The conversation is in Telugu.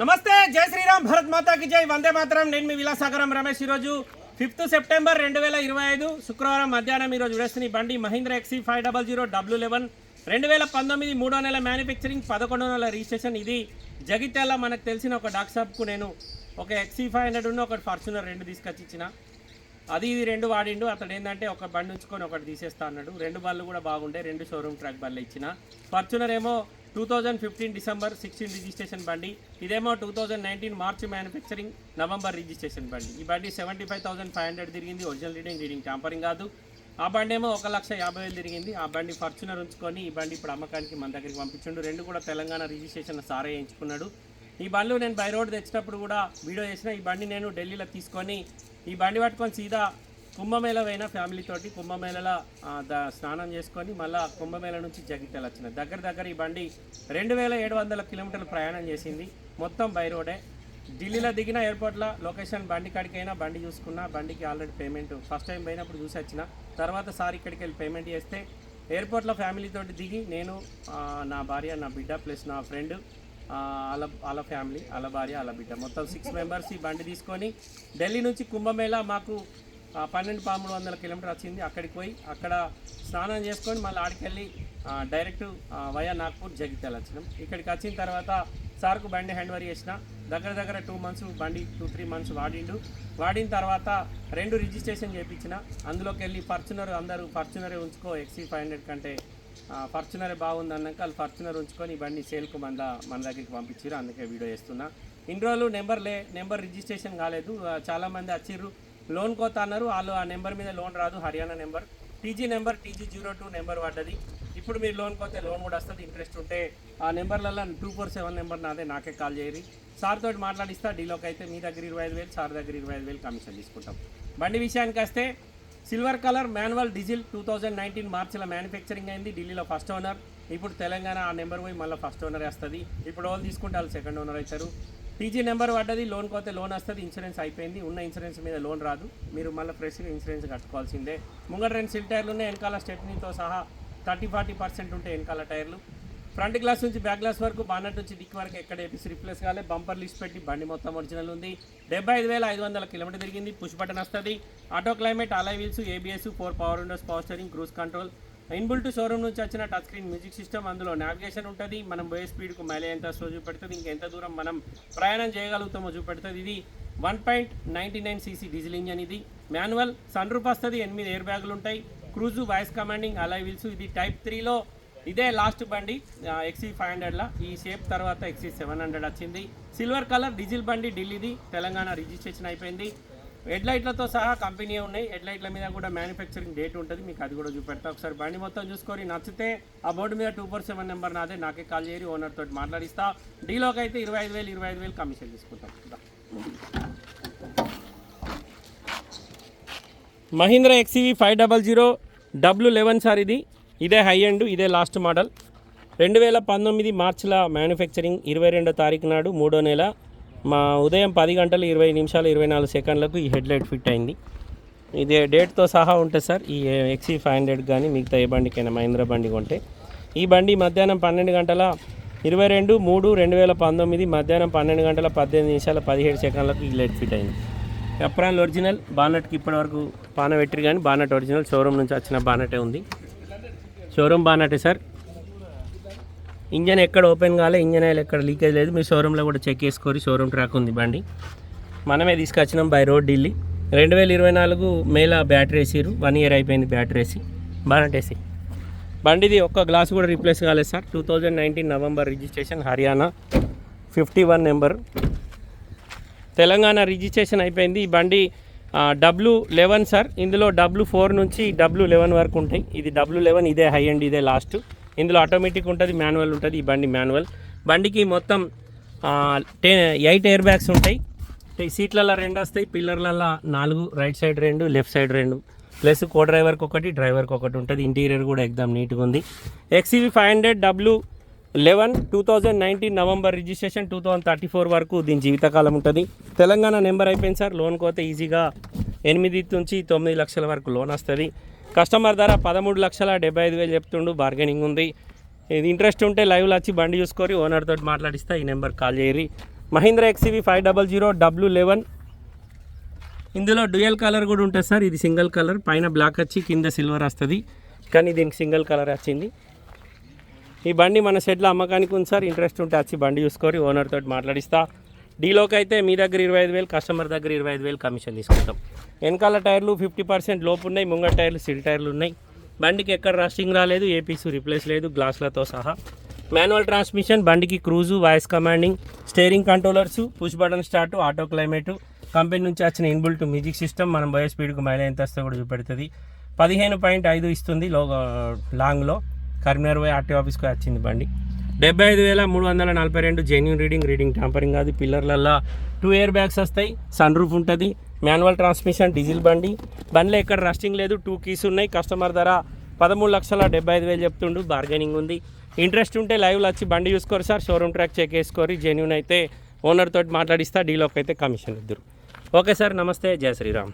నమస్తే జై శ్రీరామ్ భరత్ మాతాకి జై. వందే మాతరం. నేను మీ విలాసాగరం రమేష్. ఈరోజు ఫిఫ్త్ సెప్టెంబర్ రెండు వేల ఇరవై ఐదు శుక్రవారం మధ్యాహ్నం ఈరోజు విడేసిన బండి Mahindra XUV five double zero W eleven. రెండు వేల పంతొమ్మిది మూడో నెల మ్యానుఫ్యాక్చరింగ్ పదకొండో నెల రిజిస్ట్రేషన్. ఇది జగిత్యాల మనకు తెలిసిన ఒక డాక్ షాప్కు నేను ఒక ఎక్సీ ఫైవ్ హండ్రెడ్ ఉన్న ఒకటి ఫార్చునర్ రెండు తీసుకొచ్చి ఇచ్చిన. అది ఇది రెండు వాడిండు అతడు ఏంటంటే ఒక బండి ఉంచుకొని ఒకటి తీసేస్తా అన్నాడు. రెండు బళ్ళు కూడా బాగుండే రెండు షోరూమ్ ట్రాక్ బళ్ళు ఇచ్చిన. ఫార్చునర్ ఏమో two thousand fifteen December sixteen registration బండి ఇదేమో two thousand nineteen March manufacturing November registration బండి. ఈ బండి seventy five thousand five hundred తిరిగింది ఒరిజినల్ రీడింగ్ రీడింగ్ ట్యాంపరింగ్ కాదు. ఆ బండి ఏమో ఒక లక్ష యాభై వేలు తిరిగింది. ఆ బండి ఫార్చునర్ ఉంచుకొని ఈ బండి ఇప్పుడు అమ్మకానికి మన దగ్గరికి పంపించిండు. రెండు కూడా తెలంగాణ రిజిస్ట్రేషన్ సారే వేయించుకున్నాడు. ఈ బండ్లు నేను బై రోడ్ తెచ్చినప్పుడు కూడా వీడియో చేసిన ఈ బండి నేను ఢిల్లీలో తీసుకొని ఈ బండి పట్టుకొని సీదా కుంభమేళ పోయిన ఫ్యామిలీ తోటి కుంభమేళలో ద- స్నానం చేసుకొని మళ్ళా కుంభమేళ నుంచి జగిత్యాల వచ్చిన. దగ్గర దగ్గర ఈ బండి రెండు వేల ఏడు వందల కిలోమీటర్లు ప్రయాణం చేసింది. మొత్తం బై రోడే. ఢిల్లీలో దిగిన ఎయిర్పోర్ట్లో లొకేషన్ బండి కాడికైనా బండి చూసుకున్నా బండికి ఆల్రెడీ పేమెంట్. ఫస్ట్ టైం పోయినప్పుడు చూసి వచ్చిన. తర్వాత సార్ ఇక్కడికి వెళ్ళి పేమెంట్ చేస్తే ఎయిర్పోర్ట్లో ఫ్యామిలీ తోటి దిగి నేను నా భార్య నా బిడ్డ ప్లస్ నా ఫ్రెండ్ వాళ్ళ వాళ్ళ ఫ్యామిలీ వాళ్ళ భార్య వాళ్ళ బిడ్డ. మొత్తం సిక్స్ మెంబర్స్ ఈ బండి తీసుకొని ఢిల్లీ నుంచి కుంభమేళ మాకు పన్నెండు పదమూడు వందల కిలోమీటర్ వచ్చింది. అక్కడికి పోయి అక్కడ స్నానం చేసుకొని మళ్ళీ ఆడికెళ్ళి డైరెక్ట్ వయా నాగ్పూర్ జగిత్యాల వచ్చినాం. ఇక్కడికి వచ్చిన తర్వాత సార్కు బండి హ్యాండ్ ఓవర్ చేసిన. దగ్గర దగ్గర టూ మంత్స్ బండి టూ త్రీ మంత్స్ వాడిండు. వాడిన తర్వాత రెండు రిజిస్ట్రేషన్ చేయించిన అందులోకి వెళ్ళి ఫార్చునర్ అందరూ ఫార్చునరే ఉంచుకో ఎక్సీ ఫైవ్ హండ్రెడ్ కంటే ఫార్చునరే బాగుంది అన్నాక వాళ్ళు ఫార్చునర్ ఉంచుకొని బండి సేల్కు మన మన దగ్గరికి పంపించారు అందుకే వీడియో చేస్తున్నా. ఇన్ని రోజులు నెంబర్ లే నెంబర్ రిజిస్ట్రేషన్ కాలేదు. చాలామంది వచ్చిర్రు. లోన్ కోత అన్నారు. వాళ్ళు ఆ నెంబర్ మీద లోన్ రాదు. Haryana number. TG number TG zero two number పడ్డది. ఇప్పుడు మీరు లోన్ కోతే లోన్ కూడా వస్తుంది. ఇంట్రెస్ట్ ఉంటే ఆ నెంబర్లలో టూ ఫోర్ సెవెన్ నెంబర్ నాదే. నాకే కాల్ చేయరు. సార్ తోటి మాట్లాడిస్తా. డీలోకి అయితే మీ దగ్గర ఇరవై ఐదు వేలు సార్ దగ్గర ఇరవై ఐదు వేలు కమిషన్ తీసుకుంటాం. బండి విషయానికి వస్తే silver colour manual diesel two thousand nineteen మార్చిలో మ్యానుఫ్యాక్చరింగ్ అయింది. ఢిల్లీలో ఫస్ట్ ఓనర్. ఇప్పుడు తెలంగాణ ఆ నెంబర్ పోయి మళ్ళీ ఫస్ట్ ఓనర్ వస్తుంది. ఇప్పుడు వాళ్ళు తీసుకుంటే వాళ్ళు సెకండ్ ఓనర్ అవుతారు. టీజీ నెంబర్ పడ్డది లోన్ పోతే లోన్ వస్తుంది ఇన్సూరెన్స్ అయిపోయింది ఉన్న ఇన్సూరెన్స్ మీద లోన్ రాదు. మీరు మళ్ళీ ఫ్రెష్గా ఇన్సూరెన్స్ కట్టుకోవాల్సిందే. ముంగట రెండు సిల్ టైర్లు ఉన్నాయి వెనకాల స్టెప్నీతో సహా థర్టీ ఫార్టీ పర్సెంట్ ఉంటాయి వెనకాల టైర్లు. ఫ్రంట్ గ్లాస్ నుంచి బ్యాక్ గ్లాస్ వరకు బానట్ నుంచి డిక్ వరకు ఎక్కడ ఏపీసీ రిప్లేస్ కాలే. బంపర్ లిస్ట్ పెట్టి బండి మొత్తం ఒరిజినల్ ఉంది. డెబ్బై ఐదు వేల ఐదు వందల కిలోమీటర్ తిరిగింది పుష్ బటన్ వస్తుంది. Auto climate alloy wheels ABS four power windows power steering cruise control. Inbuilt showroom నుంచి వచ్చిన టచ్ స్క్రీన్ మ్యూజిక్ సిస్టమ్ అందులో నావిగేషన్ ఉంటుంది. మనం పోయే స్పీడ్కు మైలేజ్ ఎంత స్లో చూపెడుతుంది. ఇంకెంత దూరం మనం ప్రయాణం చేయగలుగుతామో చూపెడుతుంది. ఇది one point ninety nine CC diesel engine ఇది. మాన్యువల్ సన్ రూప్ వస్తుంది. ఎనిమిది ఎయిర్ బ్యాగులు ఉంటాయి. Cruise voice commanding alloy wheels ఇది టైప్ త్రీలో ఇదే లాస్ట్ బండి ఎక్సీ ఫైవ్ హండ్రెడ్లో ఈ షేప్ తర్వాత ఎక్సీ సెవెన్ హండ్రెడ్ వచ్చింది. సిల్వర్ కలర్ డీజిల్ బండి ఢిల్లీది. తెలంగాణ రిజిస్ట్రేషన్ అయిపోయింది. హెడ్ లైట్లతో సహా కంపెనీ ఉన్నాయి. హెడ్ లైట్ల మీద కూడా మ్యానుఫ్యాక్చరింగ్ డేట్ ఉంటుంది. మీకు అది కూడా చూపెడతా. ఒకసారి బండి మొత్తం చూసుకొని నచ్చితే ఆ బోర్డు మీద టూ ఫోర్ సెవెన్ నెంబర్ నాదే. నాకే కాల్ చేయరు ఓనర్ తోటి మాట్లాడిస్తా. డీలోకి అయితే ఇరవై ఐదు వేలు ఇరవై ఐదు వేలు కమిషన్ తీసుకుంటాం. Mahindra XUV five double zero W eleven sir ఇది. ఇదే హై ఎండ్ ఇదే లాస్ట్ మోడల్ రెండు వేల పంతొమ్మిది మార్చిలో మ్యానుఫ్యాక్చరింగ్ ఇరవై రెండో తారీఖు నాడు మూడో నెల. మా ఉదయం పది గంటలు ఇరవై నిమిషాలు ఇరవై నాలుగు సెకండ్లకు ఈ హెడ్లైట్ ఫిట్ అయింది. ఇది డేట్తో సహా ఉంటుంది సార్ ఈ ఎక్సీ ఫైవ్ హండ్రెడ్ కానీ మిగతా ఏ బండికైనా మహీంద్రా బండి కొంటే. ఈ బండి మధ్యాహ్నం పన్నెండు గంటల ఇరవై రెండు మూడు రెండు వేల పంతొమ్మిది మధ్యాహ్నం పన్నెండు గంటల పద్దెనిమిది నిమిషాల పదిహేడు సెకండ్లకు ఈ లైట్ ఫిట్ అయింది. ఎప్రాన్ ఒరిజినల్ బానట్కి ఇప్పటివరకు పాన పెట్టిరు కానీ బానట్ ఒరిజినల్ షోరూమ్ నుంచి వచ్చిన బానటే ఉంది. షోరూమ్ బానటే సార్. ఇంజన్ ఎక్కడ ఓపెన్ కాలే ఇంజన్ ఆయిల్ ఎక్కడ లీకేజ్ లేదు. మీ షోరూంలో కూడా చెక్ చేసుకోరు షోరూమ్ ట్రాక్ ఉంది బండి. మనమే తీసుకొచ్చినాం బై రోడ్ ఢిల్లీ. రెండు వేల ఇరవై నాలుగు మేలా బ్యాటరీ వేసిరు వన్ ఇయర్ అయిపోయింది బ్యాటరీ వేసి. బానట్ వేసి. బండిది ఒక్క గ్లాస్ కూడా రీప్లేస్ కాలేదు sir. Two thousand nineteen November registration Haryana fifty one number Telangana registration అయిపోయింది. ఈ బండి డబ్ల్యూ లెవెన్ సార్. ఇందులో డబ్ల్యూ ఫోర్ నుంచి డబ్ల్యూ లెవెన్ వరకు ఉంటాయి. ఇది డబ్ల్యూ లెవెన్ ఇదే హై అండ్ ఇదే లాస్ట్ ఇందులో ఆటోమేటిక్ ఉంటుంది మాన్యువల్ ఉంటుంది ఈ బండి మాన్యువల్ బండికి మొత్తం టెన్ ఎయిట్ ఎయిర్ బ్యాగ్స్ ఉంటాయి. సీట్లలో రెండు వస్తాయి పిల్లర్లలో నాలుగు రైట్ సైడ్ రెండు లెఫ్ట్ సైడ్ రెండు. ప్లస్ కో డ్రైవర్కి ఒకటి డ్రైవర్కి ఒకటి ఉంటుంది. ఇంటీరియర్ కూడా ఎగ్దాం నీట్గా ఉంది. XUV five hundred W eleven two thousand nineteen November registration two thousand thirty four వరకు దీని జీవితకాలం ఉంటుంది. తెలంగాణ నెంబర్ అయిపోయింది సార్. లోన్ కోతే ఈజీగా ఎనిమిది నుంచి తొమ్మిది లక్షల వరకు లోన్ వస్తుంది. కస్టమర్ ధర పదమూడు లక్షల డెబ్బై ఐదు వేలు చెప్తుండు బార్గెనింగ్ ఉంది. ఇది ఇంట్రెస్ట్ ఉంటే లైవ్లో వచ్చి బండి చూసుకొని ఓనర్తో మాట్లాడిస్తే మాట్లాడిస్తా ఈ number call చేయరి Mahindra XUV five double zero W eleven ఇందులో డ్యూయల్ కలర్ కూడా ఉంటుంది సార్ ఇది సింగిల్ కలర్ పైన బ్లాక్ వచ్చి కింద సిల్వర్ వస్తుంది. కానీ దీనికి సింగిల్ కలర్ వచ్చింది. ఈ బండి మన షెడ్లో అమ్మకానికి ఉంది సార్ ఇంట్రెస్ట్ ఉంటే వచ్చి బండి చూసుకొని ఓనర్ తోటి మాట్లాడిస్తా. డీలోకి అయితే మీ దగ్గర ఇరవై ఐదు వేలు కస్టమర్ దగ్గర ఇరవై ఐదు వేలు కమిషన్ తీసుకుంటాం. వెనకాల టైర్లు ఫిఫ్టీ పర్సెంట్ లోపు ఉన్నాయి ముంగ టైర్లు సిల్ టైర్లు ఉన్నాయి. బండికి ఎక్కడ రస్టింగ్ రాలేదు ఏపీసు రిప్లేస్ లేదు గ్లాసులతో సహా. మాన్యువల్ ట్రాన్స్మిషన్ బండికి cruise voice commanding steering controllers push button start auto climate. Company నుంచి వచ్చిన ఇన్బుల్ట్ మ్యూజిక్ సిస్టమ్ మనం బయో స్పీడ్కు మైలేజ్ ఎంత వస్తే కూడా చూపెడుతుంది. పదిహేను పాయింట్ ఐదు ఇస్తుంది లో లాంగ్లో. కరీంనగర్ పోయి ఆర్టీ ఆఫీస్కి వచ్చింది బండి. డెబ్బై ఐదు వేల మూడు వందల నలభై రెండు జెన్యున్ రీడింగ్ రీడింగ్ టాంపరింగ్ కాదు. పిల్లర్లల్లో టూ ఇయర్ బ్యాగ్స్ వస్తాయి సన్ రూఫ్ ఉంటుంది మాన్యువల్ ట్రాన్స్మిషన్ డీజిల్ బండి. బండిలో ఎక్కడ రస్టింగ్ లేదు టూ కీస్ ఉన్నాయి. కస్టమర్ ధర పదమూడు లక్షల డెబ్బై ఐదు వేలు చెప్తుండు బార్గెనింగ్ ఉంది. ఇంట్రెస్ట్ ఉంటే లైవ్లో వచ్చి బండి చూసుకోరు సార్ షోరూమ్ ట్రాక్ చెక్ చేసుకోరు. జెన్యున్ అయితే ఓనర్ తోటి మాట్లాడిస్తా డీలోకి అయితే కమిషన్ ఇద్దరు. ఓకే సార్ నమస్తే. జయ శ్రీరామ్.